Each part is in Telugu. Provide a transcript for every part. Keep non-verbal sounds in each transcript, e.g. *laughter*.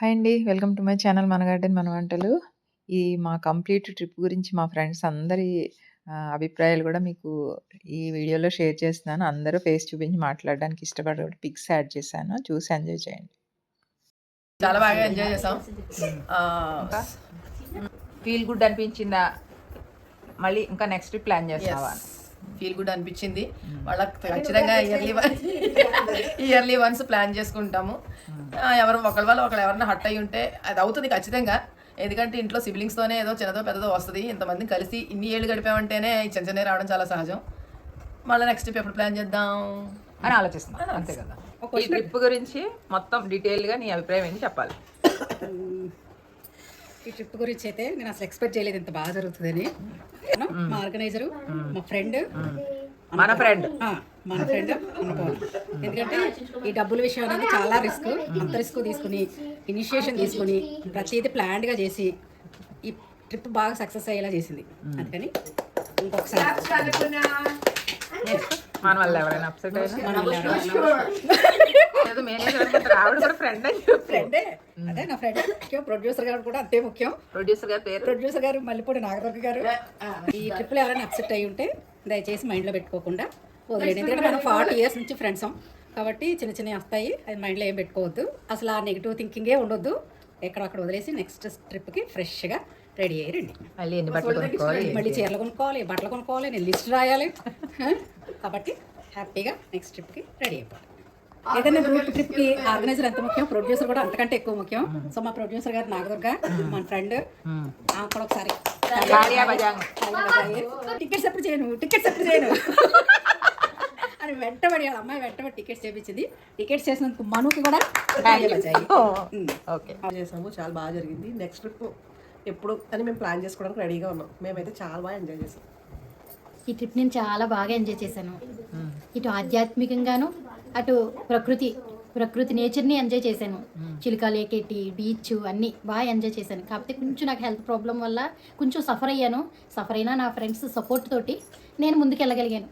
హాయ్ అండి. వెల్కమ్ టు మై ఛానల్ మన గార్డెన్ మన వంటలు. ఈ మా కంప్లీట్ ట్రిప్ గురించి మా ఫ్రెండ్స్ అందరి అభిప్రాయాలు గూడా మీకు ఈ వీడియోలో షేర్ చేస్తున్నాను. అందరూ ఫేస్ చూపించి మాట్లాడడానికి ఇష్టపడే పిక్స్ యాడ్ చేశాను. చూసి ఎంజాయ్ చేయండి. చాలా బాగా ఎంజాయ్ చేసాం ఫీల్ గుడ్ అనిపించిందా? మళ్ళీ ఇంకా నెక్స్ట్ ట్రిప్ ప్లాన్ చేస్తావా? ఫీల్ గుడ్ అనిపించింది వాళ్ళకి ఖచ్చితంగా ఇయర్లీ ఇయర్లీ *laughs* వన్స్ ప్లాన్ చేసుకుంటాము ఆ, ఎవరు ఒకరి వల్ల ఒకరు ఎవరైనా హట్ అయి ఉంటే అది అవుతుంది ఖచ్చితంగా. ఎందుకంటే ఇంట్లో siblings తోనే ఏదో చిన్నదో పెద్దదో వస్తుంది. ఇంతమంది కలిసి ఇన్ని ఏళ్ళు గడిపామంటేనే ఈ చిన్న చిన్నవి రావడం చాలా సహజం. మళ్ళీ నెక్స్ట్ ట్రిప్ ఎప్పుడు ప్లాన్ చేద్దాం? అని ఆలోచిస్తున్నా. అంతే కదా. ఈ ట్రిప్ గురించి మొత్తం డీటెయిల్‌గా నీ అభిప్రాయం ఏంటి చెప్పాలి. ఈ ట్రిప్ గురించి అయితే నేను అసలు ఎక్స్పెక్ట్ చేయలేదు. ఇంత బాగా జరుగుతుందని. మా ఆర్గనైజరు మా ఫ్రెండ్ మన ఫ్రెండ్ మన ఫ్రెండ్ అనుకోవాలి ఎందుకంటే ఈ డబ్బుల విషయం అనేది చాలా రిస్క్ అంత రిస్క్ తీసుకుని ఇనిషియేషన్ తీసుకుని ప్రతిదీ ప్లాన్డ్గా చేసి ఈ ట్రిప్ బాగా సక్సెస్ అయ్యేలా చేసింది. అందుకని ఇంకొకసారి. మన వల్ల ఎవరైనా అప్సెట్ అయినా. మేనేజర్ ఆవిడ కూడా ఫ్రెండ్ అదే నా ఫ్రెండ్ ముఖ్యం. ప్రొడ్యూసర్ గారు కూడా అంతే ముఖ్యం. ప్రొడ్యూసర్ గారి పేరు? ప్రొడ్యూసర్ గారు మల్లిపూడి నాగదుర్గ గారు. ఈ ట్రిప్లో ఎవరైనా అప్సెట్ అయి ఉంటే దయచేసి మైండ్లో పెట్టుకోకుండా వదిలేండి ఎందుకంటే మనం ఫార్టీ ఇయర్స్ నుంచి ఫ్రెండ్స్ కాబట్టి చిన్న చిన్నవి వస్తాయి. అది మైండ్లో ఏం పెట్టుకోవద్దు. అసలు ఆ నెగిటివ్ థింకింగే ఉండొద్దు. ఎక్కడక్కడ వదిలేసి నెక్స్ట్ ట్రిప్కి ఫ్రెష్గా రెడీ అయ్యి రండి. మళ్ళీ ఎన్ని బట్టలు కొనుక్కోవాలి మళ్ళీ చీరలు కొనుక్కోవాలి బట్టలు కొనుక్కోవాలి నేను లిస్ట్ రాయాలి. కాబట్టి హ్యాపీగా నెక్స్ట్ ట్రిప్కి రెడీ అయిపోవాలి ఏదైనా గ్రూప్ ట్రిప్కి ఆర్గనైజర్ ఎంత ముఖ్యం? ప్రొడ్యూసర్ కూడా అంతకంటే ఎక్కువ ముఖ్యం. సో మా ప్రొడ్యూసర్ గారు నాగదుర్గ మన ఫ్రెండ్ కూడా ఒకసారి. టికెట్స్ ఎప్పుడు చేయను? టికెట్స్ ఎప్పుడు చేయను? అని వెంటబడి వాళ్ళ అమ్మాయి వెంటబడి టికెట్స్ చేపించింది. టికెట్స్ చేసినందుకు మనుకి కూడా. ఓకే చేసాము. చాలా బాగా జరిగింది. నెక్స్ట్ ట్రిప్ ఎప్పుడు అని మేము ప్లాన్ చేసుకోవడానికి రెడీగా ఉన్నాం. మేమైతే చాలా బాగా ఎంజాయ్ చేసాం. ఈ ట్రిప్ నేను చాలా బాగా ఎంజాయ్ చేశాను. ఇటు ఆధ్యాత్మికంగాను అటు ప్రకృతి ప్రకృతి నేచర్ని ఎంజాయ్ చేశాను. చిలుక లేకేటి బీచ్ అన్నీ బాగా ఎంజాయ్ చేశాను. కాకపోతే కొంచెం నాకు హెల్త్ ప్రాబ్లం వల్ల కొంచెం సఫర్ అయ్యాను. సఫర్ అయినా నా ఫ్రెండ్స్ సపోర్ట్ తోటి నేను ముందుకు వెళ్ళగలిగాను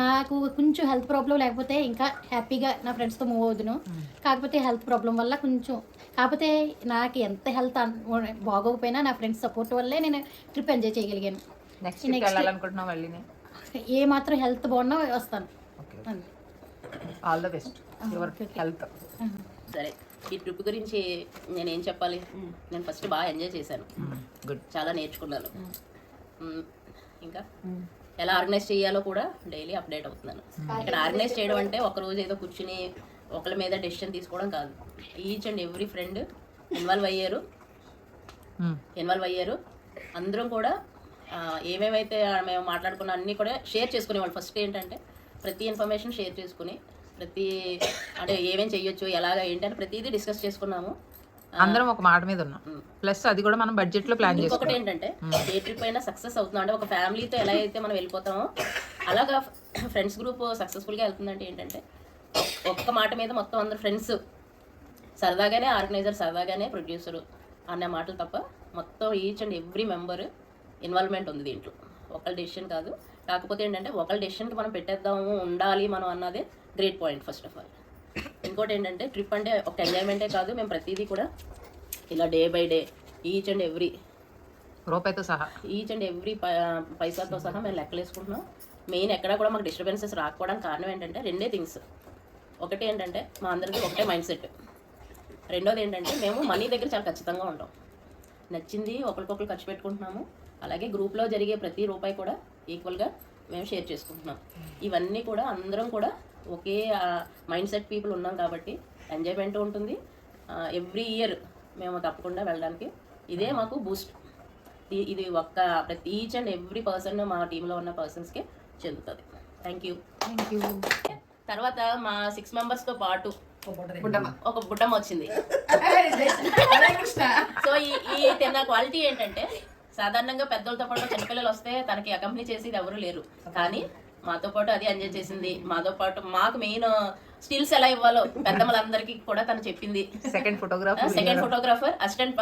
నాకు కొంచెం హెల్త్ ప్రాబ్లం లేకపోతే ఇంకా హ్యాపీగా నా ఫ్రెండ్స్తో మూవ్ అవుదును. కాకపోతే హెల్త్ ప్రాబ్లం వల్ల కొంచెం కాకపోతే నాకు ఎంత హెల్త్ బాగోకపోయినా నా ఫ్రెండ్స్ సపోర్ట్ వల్లే నేను ట్రిప్ ఎంజాయ్ చేయగలిగాను. నెక్స్ట్ ఏ మాత్రం హెల్త్ బాగున్నా వస్తాను. All the best your health సరే ఈ ట్రిప్ గురించి నేను ఏం చెప్పాలి నేను ఫస్ట్ బాగా ఎంజాయ్ చేశాను. గుడ్ చాలా నేర్చుకున్నాను. మ్మ్. ఇంకా? ఎలా ఆర్గనైజ్ చేయాలో కూడా డైలీ అప్డేట్ అవుతున్నాను. ఇక్కడ ఆర్గనైజ్ చేయడం అంటే ఒక రోజు ఏదో కూర్చుని ఒకరి మీద డెసిషన్ తీసుకోవడం కాదు. Each and every friend involve అయ్యారు. ఇన్వాల్వ్ అయ్యారు. అందరం కూడా ఏమేమైతే మేము మాట్లాడుకున్న అన్నీ కూడా షేర్ చేసుకునేవాళ్ళు. ఫస్ట్ ఏంటంటే ప్రతి ఇన్ఫర్మేషన్ షేర్ చేసుకుని ప్రతి అంటే ఏమేం చెయ్యొచ్చు ఎలాగ ఏంటి అని ప్రతిదీ డిస్కస్ చేసుకున్నాము. అందరం ఒక మాట మీద ఉన్నాం. ప్లస్ అది కూడా మనం బడ్జెట్లో ప్లాన్ ఇంకొకటి చేసుకున్నాం ఏంటంటే ఏ ట్రిప్ అయినా సక్సెస్ అవుతుందో అంటే ఒక ఫ్యామిలీతో ఎలా అయితే మనం వెళ్ళిపోతామో అలాగా ఫ్రెండ్స్ గ్రూప్ సక్సెస్ఫుల్గా వెళ్తుందంటే ఏంటంటే ఒక్క మాట మీద మొత్తం అందరు ఫ్రెండ్స్ సరదాగానే ఆర్గనైజర్ సరదాగానే ప్రొడ్యూసరు అనే మాటలు తప్ప మొత్తం each and every member involvement ఉంది దీంట్లో. ఒకళ్ళ డెసిషన్ కాదు. కాకపోతే ఏంటంటే ఒకళ్ళ డెసిషన్కి మనం పెట్టేద్దాము ఉండాలి మనం అన్నదే great point first of all ఇంకోటి ఏంటంటే ట్రిప్ అంటే ఒక ఎంజాయ్మెంటే కాదు మేము ప్రతిదీ కూడా ఇలా day by day each and every రూపాయితో సహా. ఈచ్ అండ్ ఎవ్రీ పైసాతో సహా మేము లెక్కలేసుకుంటున్నాం. మెయిన్ ఎక్కడ కూడా మాకు డిస్టర్బెన్సెస్ రాకపోవడానికి కారణం ఏంటంటే రెండే థింగ్స్ ఒకటి ఏంటంటే మా అందరికీ ఒకటే మైండ్ సెట్ రెండోది ఏంటంటే మేము మనీ దగ్గర చాలా ఖచ్చితంగా ఉంటాం నచ్చింది ఒకరికొకరు ఖర్చు పెట్టుకుంటున్నాము. అలాగే గ్రూప్లో జరిగే ప్రతి రూపాయి కూడా ఈక్వల్గా మేము షేర్ చేసుకుంటున్నాం. ఇవన్నీ కూడా అందరం కూడా ఒకే మైండ్ సెట్ పీపుల్ ఉన్నాం కాబట్టి ఎంజాయ్మెంట్ ఉంటుంది. ఎవ్రీ ఇయర్ మేము తప్పకుండా వెళ్ళడానికి ఇదే మాకు బూస్ట్ ఇది- ఒక్క ప్రతి ఈచ్ అండ్ ఎవ్రీ పర్సన్ మా టీంలో ఉన్న పర్సన్స్కి చెందుతుంది. థ్యాంక్ యూ థ్యాంక్ యూ తర్వాత మా సిక్స్ మెంబర్స్తో పాటు ఒక బుడ్డమ్మ. వచ్చింది. *laughs* సో ఈ ఈ తిన్న క్వాలిటీ ఏంటంటే సాధారణంగా పెద్దలతో పాటు చిన్నపిల్లలు వస్తే తనకి అకంపెనీ చేసేది ఎవరు లేరు. కానీ మాతో పాటు అది ఎంజాయ్ చేసింది. మాతో పాటు మాకు మెయిన్ స్టిల్స్ ఎలా ఇవ్వాలో పెద్దమ్మలందరికీ కూడా తను చెప్పింది. Second photograph second photographer assistant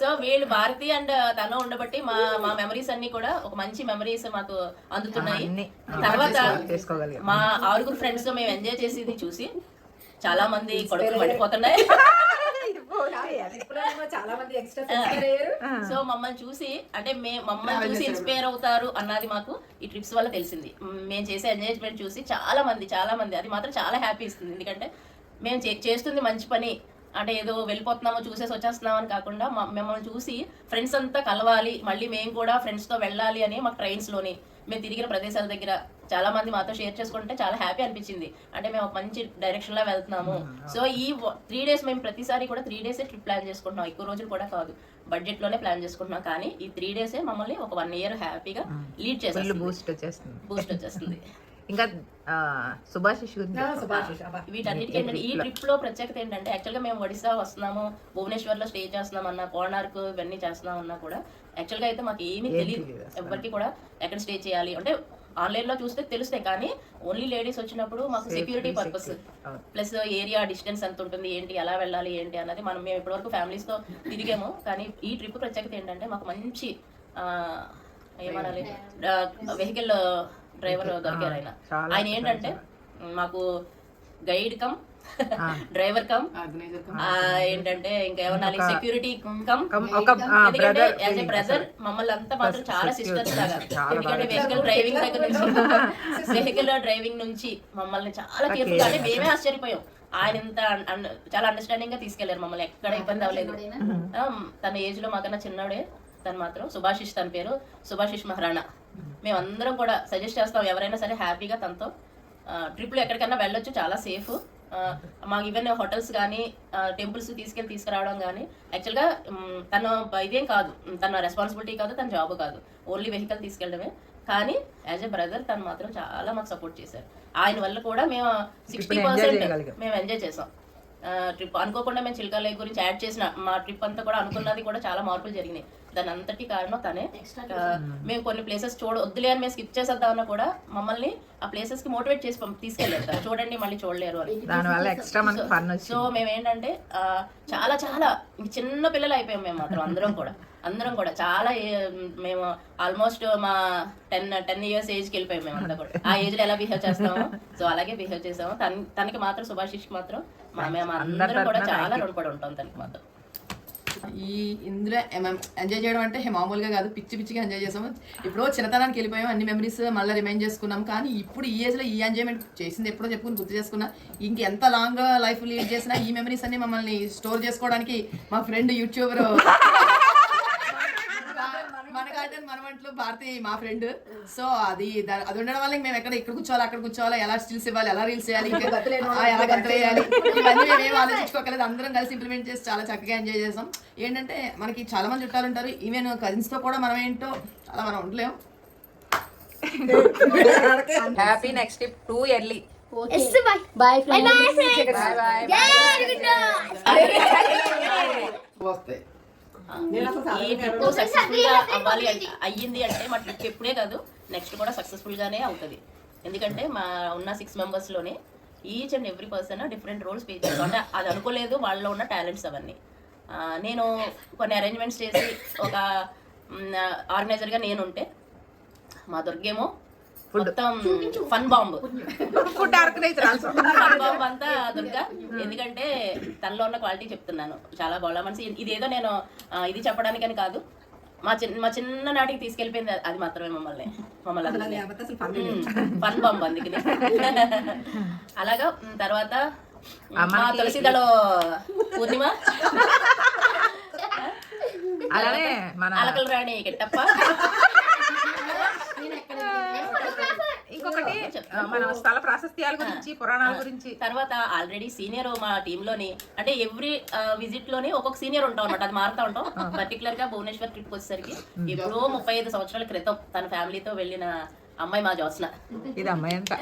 so వీళ్ళు భారతి అండ్ తను ఉండబట్టి మా మా మెమరీస్ అన్ని కూడా ఒక మంచి మెమరీస్ మాకు అందుతున్నాయి. తర్వాత మా ఆరుగురు ఫ్రెండ్స్తో మేము ఎంజాయ్ చేసేది చూసి చాలా మంది కొడుకులు పడిపోతున్నాయి. చాలా మంది ఎక్స్ట్రా సో మమ్మల్ని చూసి అంటే మే మమ్మల్ని చూసి ఇన్స్పైర్ అవుతారు అన్నది మాకు ఈ ట్రిప్స్ వల్ల తెలిసింది. మ్, మేము చేసే ఎంజాయ్మెంట్ చూసి చాలా మంది చాలా మంది అది మాత్రం చాలా హ్యాపీ ఇస్తుంది. ఎందుకంటే మేము చేస్తుంది మంచి పని. అంటే ఏదో వెళ్ళిపోతున్నామో చూసేసి వచ్చేస్తున్నాం అని కాకుండా మిమ్మల్ని చూసి ఫ్రెండ్స్ అంతా కలవాలి. మళ్ళీ మేము కూడా ఫ్రెండ్స్తో వెళ్ళాలి అని మాకు ట్రైన్స్లోని మేము తిరిగిన ప్రదేశాల దగ్గర చాలా మంది మాతో షేర్ చేసుకుంటే చాలా హ్యాపీ అనిపించింది. అంటే మేము ఒక మంచి డైరెక్షన్లో వెళ్తున్నాము. సో ఈ త్రీ డేస్ మేము ప్రతిసారి కూడా త్రీ డేసే ట్రిప్ ప్లాన్ చేసుకుంటున్నాం. ఎక్కువ రోజులు కూడా కాదు. బడ్జెట్లోనే ప్లాన్ చేసుకుంటున్నాం. కానీ ఈ త్రీ డేసే మమ్మల్ని ఒక వన్ ఇయర్ హ్యాపీగా లీడ్ ఫుల్ చేసేస్తుంది. బూస్ట్ వచ్చేస్తుంది. బూస్ట్ వచ్చేస్తుంది. ఇంకా ఆ, సుభాషిష్ గురించి వీటన్నిటికీ ఏంటంటే ఈ ట్రిప్లో ప్రత్యేకత ఏంటంటే యాక్చువల్గా మేము ఒడిశా వస్తున్నాము భువనేశ్వర్లో స్టే చేస్తున్నాం అన్న కోణార్క్ ఇవన్నీ చేస్తున్నాం అన్నా కూడా యాక్చువల్గా అయితే మాకు ఏమీ తెలియదు. ఎవరికి కూడా ఎక్కడ స్టే చేయాలి. అంటే ఆన్లైన్లో చూస్తే తెలుస్తాయి కానీ ఓన్లీ లేడీస్ వచ్చినప్పుడు మాకు security purpose. Plus area distance ఎంత ఉంటుంది ఏంటి ఎలా వెళ్ళాలి ఏంటి అన్నది మనం మేము ఇప్పటివరకు families తో తిరిగాము. కానీ ఈ ట్రిప్ ప్రత్యేకత ఏంటంటే మాకు మంచి ఆ, ఏమనాలి వెహికల్ డ్రైవర్ దొరికారు ఆయన. ఆయన ఏంటంటే మాకు గైడ్ కమ్ ఆ. *laughs* Driver cum. ఏంటంటే ఇంకా ఏమన్నా సెక్యూరిటీ కమ్ కమ్ ఒక ఎందుకంటే బ్రదర్ యాజ్ ఎ బ్రదర్ మమ్మల్ని అంతా మాత్రం చాలా సిస్టర్స్ లాగా. చాలా ఎందుకంటే బాగా వెహికల్ డ్రైవింగ్ దగ్గర నుంచి *laughs* వెహికల్ డ్రైవింగ్ నుంచి మమ్మల్ని చాలా కేర్ఫుల్ అంటే మేమే ఆశ్చర్యపోయాం. ఆయన ఇంత చాలా అండర్స్టాండింగ్గా తీసుకెళ్ళారు మమ్మల్ని. ఎక్కడ ఇబ్బంది అవ్వలేదు. తన ఏజ్లో మాకన్నా చిన్నోడే. తను మాత్రం సుభాషిష్ తన పేరు సుభాషిష్ మహారాణా. మేమందరం కూడా సజెస్ట్ చేస్తాం ఎవరైనా సరే హ్యాపీగా తనతో ట్రిప్లో ఎక్కడికైనా వెళ్ళొచ్చు చాలా సేఫ్. మాకు ఈవెన్ హోటల్స్ కానీ టెంపుల్స్ తీసుకెళ్ళి తీసుకురావడం కానీ యాక్చువల్గా తన ఇదేం కాదు. తన రెస్పాన్సిబిలిటీ కాదు తన జాబ్ కాదు. ఓన్లీ వెహికల్ తీసుకెళ్ళడమే. కానీ యాజ్ ఎ బ్రదర్ తను మాత్రం చాలా మాకు సపోర్ట్ చేశారు. ఆయన వల్ల కూడా మేము సిక్స్టీ పర్సెంట్. మేము ఎంజాయ్ చేసాం ట్రిప్ అనుకోకుండా మేము చిల్కా లేక్ గురించి యాడ్ చేసిన మా ట్రిప్ అంతా కూడా అనుకున్నది కూడా చాలా మార్పులు జరిగినాయి. దాని అంతటి కారణం తనే. మేము కొన్ని ప్లేసెస్ చూడ వద్దులే అని మేము స్కిప్ చేసేద్దామన్నా కూడా మమ్మల్ని ఆ ప్లేసెస్కి మోటివేట్ చేసి పంప్- తీసుకెళ్ళారు. చూడండి మళ్ళీ చూడలేరు అని. దానివల్ల ఎక్స్ట్రా మనకి ఫన్ సో మేము ఏంటంటే చాలా చాలా చిన్న పిల్లలు అయిపోయాం మేము మాత్రం అందరం కూడా. అందరం కూడా చాలా మేము ఆల్మోస్ట్ మా టెన్ టెన్ ఇయర్స్ ఏజ్కి వెళ్ళిపోయాం మేము అంతా కూడా. ఆ ఏజ్లో ఎలా బిహేవ్ చేస్తామో సో అలాగే బిహేవ్ చేసాము. తన తనకి మాత్రం సుభాషిష్కి మాత్రం మా మేము అందరం కూడా చాలా. రుణపడి ఉంటాం తనకి మాత్రం. ఈ ఇందులో ఎంజాయ్ చేయడం అంటే మామూలుగా కాదు. పిచ్చి పిచ్చిగా ఎంజాయ్ చేసాము. ఇప్పుడు చిన్నతనానికి వెళ్ళిపోయాం. అన్ని మెమరీస్ మళ్ళీ రిమైండ్ చేసుకున్నాం. కానీ ఇప్పుడు ఈ ఏజ్లో ఈ ఎంజాయ్మెంట్ చేసింది ఎప్పుడో చెప్పుకుని గుర్తు చేసుకున్నా. ఇంకెంత లాంగ్ లైఫ్ లీడ్ చేసినా ఈ మెమరీస్ అన్ని మమ్మల్ని స్టోర్ చేసుకోవడానికి మా ఫ్రెండ్ యూట్యూబర్ మన గార్డెన్ మనమంట్లు భారతి మా ఫ్రెండ్. సో అది అది ఉండడం వల్ల మేము ఎక్కడ ఇక్కడ కూర్చోవాలి అక్కడ కూర్చోవాలి ఎలా స్టిల్స్ ఇవ్వాలి ఎలా రీల్స్ చేయాలి ఎలా గంతలేయాలి *laughs* ఇవన్నీ మేము ఏం ఆలోచించుకోకలేదు. అందరం కలిసి ఇంప్లిమెంట్ చేసి చాలా చక్కగా ఎంజాయ్ చేసాం. ఏంటంటే మనకి చాలా మంది చుట్టాలు ఉంటారు. ఈవెన్ కజిన్స్తో కూడా మనం ఏంటో అలా మనం ఉండలేం. Happy next trip too early bye bye bye వస్తాయి ఈ ట్రిప్ సక్సెస్ఫుల్గా అవ్వాలి అంటే అయ్యింది అంటే మా ట్రిప్ ఎప్పుడే కాదు నెక్స్ట్ కూడా సక్సెస్ఫుల్ గానే అవుతుంది. ఎందుకంటే మా ఉన్న six మెంబర్స్లోనే each and every person different roles play చేస్తాం అంటే అది అనుకోలేదు వాళ్ళలో ఉన్న టాలెంట్స్ అవన్నీ. నేను కొన్ని అరేంజ్మెంట్స్ చేసి ఒక ఆర్గనైజర్గా నేను ఉంటే మా దుర్గేమో మొత్తం fun bomb. *laughs* Food organiser also. Fun bomb అంతా దుర్గా. ఎందుకంటే తనలో ఉన్న క్వాలిటీ చెప్తున్నాను. చాలా బాగా మనసి ఇదేదో నేను ఇది చెప్పడానికని కాదు. మా చిన్న మా చిన్న నాటికి తీసుకెళ్ళిపోయింది అది మాత్రమే మమ్మల్ని. మమ్మల్ని ఫన్ బాంబ్ అందుకని. *laughs* అలాగా తర్వాత మా తులసిదలో పూర్ణిమ. అలానే మన అలకల రాణి గిట్టప్ప ఇంకొకటి మన స్థల ప్రాశస్త్యాల గురించి పురాణాల గురించి. తర్వాత ఆల్రెడీ సీనియర్ మా టీమ్లోని అంటే ఎవ్రీ విజిట్లోని ఒక్కొక్క సీనియర్ ఉంటాం అనమాట అది మారుతా ఉంటాం. పర్టికులర్గా భువనేశ్వర్ ట్రిప్ వచ్చేసరికి ఎప్పుడో ముప్పై ఐదు సంవత్సరాల క్రితం తన ఫ్యామిలీతో వెళ్ళిన అమ్మాయి మా జ్యోత్స్న. ఇది అమ్మాయి అంట.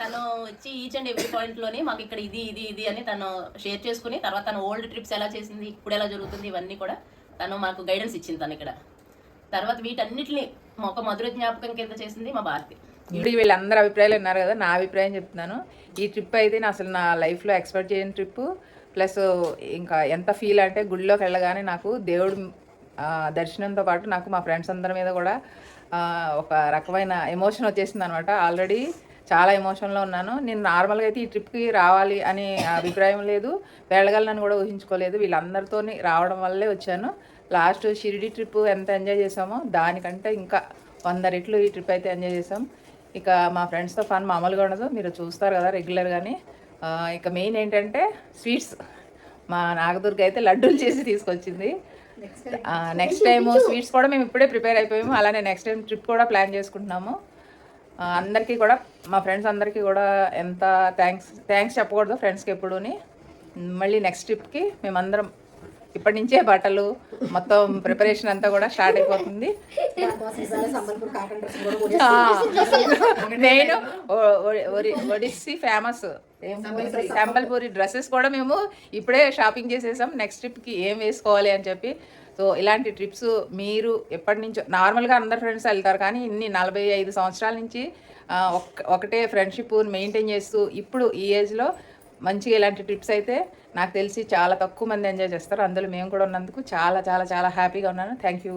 తను వచ్చి ఈచ్ అండ్ ఎవ్రీ పాయింట్లోని మాకు ఇక్కడ ఇది ఇది ఇది అని తను షేర్ చేసుకుని తర్వాత తను ఓల్డ్ ట్రిప్స్ ఎలా చేసింది ఇప్పుడు ఎలా జరుగుతుంది ఇవన్నీ కూడా తను మాకు గైడెన్స్ ఇచ్చింది తను ఇక్కడ. తర్వాత వీటన్నిటిని ఒక మధుర జ్ఞాపకం కింద చేసింది మా భారతి. ఇప్పుడు వీళ్ళందరి అభిప్రాయాలు ఉన్నారు కదా నా అభిప్రాయం చెప్తున్నాను. ఈ ట్రిప్ అయితే నా అసలు నా లైఫ్లో ఎక్స్పెక్ట్ చేయని ట్రిప్ ప్లస్ ఇంకా ఎంత ఫీల్ అంటే గుడిలోకి వెళ్ళగానే నాకు దేవుడు దర్శనంతో పాటు నాకు మా ఫ్రెండ్స్ అందరి మీద కూడా ఒక రకమైన ఎమోషన్ వచ్చేసింది అనమాట ఆల్రెడీ చాలా ఎమోషన్లో ఉన్నాను. నేను నార్మల్గా అయితే ఈ ట్రిప్కి రావాలి అనే అభిప్రాయం లేదు. వెళ్ళగలనని కూడా ఊహించుకోలేదు. వీళ్ళందరితో రావడం వల్లే వచ్చాను. లాస్ట్ షిరిడి ట్రిప్ ఎంత ఎంజాయ్ చేసామో దానికంటే ఇంకా వంద రెట్లు ఈ ట్రిప్ అయితే ఎంజాయ్ చేసాం. ఇక మా ఫ్రెండ్స్తో ఫన్ మామూలుగా ఉండదు మీరు చూస్తారు కదా రెగ్యులర్గానే. ఇక మెయిన్ ఏంటంటే స్వీట్స్. మా నాగదుర్గ అయితే లడ్డూలు చేసి తీసుకొచ్చింది. నెక్స్ట్ టైం స్వీట్స్ కూడా మేము ఇప్పుడే ప్రిపేర్ అయిపోయాము. అలానే నెక్స్ట్ టైం ట్రిప్ కూడా ప్లాన్ చేసుకుంటున్నాము. అందరికీ కూడా మా ఫ్రెండ్స్ అందరికీ కూడా ఎంత థ్యాంక్స్ థ్యాంక్స్ చెప్పకూడదు ఫ్రెండ్స్కి ఎప్పుడూని. మళ్ళీ నెక్స్ట్ ట్రిప్కి మేమందరం ఇప్పటి నుంచే బట్టలు మొత్తం ప్రిపరేషన్ అంతా కూడా స్టార్ట్ అయిపోతుంది. నేను ఒడిస్సీ ఫేమస్ సంబల్పూరి డ్రెస్సెస్ కూడా మేము ఇప్పుడే షాపింగ్ చేసేసాం. నెక్స్ట్ ట్రిప్కి ఏం వేసుకోవాలి అని చెప్పి. సో ఇలాంటి ట్రిప్స్ మీరు ఎప్పటి నుంచో నార్మల్గా అందరు ఫ్రెండ్స్ వెళ్తారు కానీ ఇన్ని నలభై ఐదు సంవత్సరాల నుంచి ఒకటే ఫ్రెండ్షిప్ మెయింటైన్ చేస్తూ ఇప్పుడు ఈ ఏజ్లో మంచిగా ఇలాంటి ట్రిప్స్ అయితే నాకు తెలిసి చాలా తక్కువ మంది ఎంజాయ్ చేస్తారు. అందులో మేము కూడా ఉన్నందుకు చాలా చాలా చాలా హ్యాపీగా ఉన్నాను. Thank you.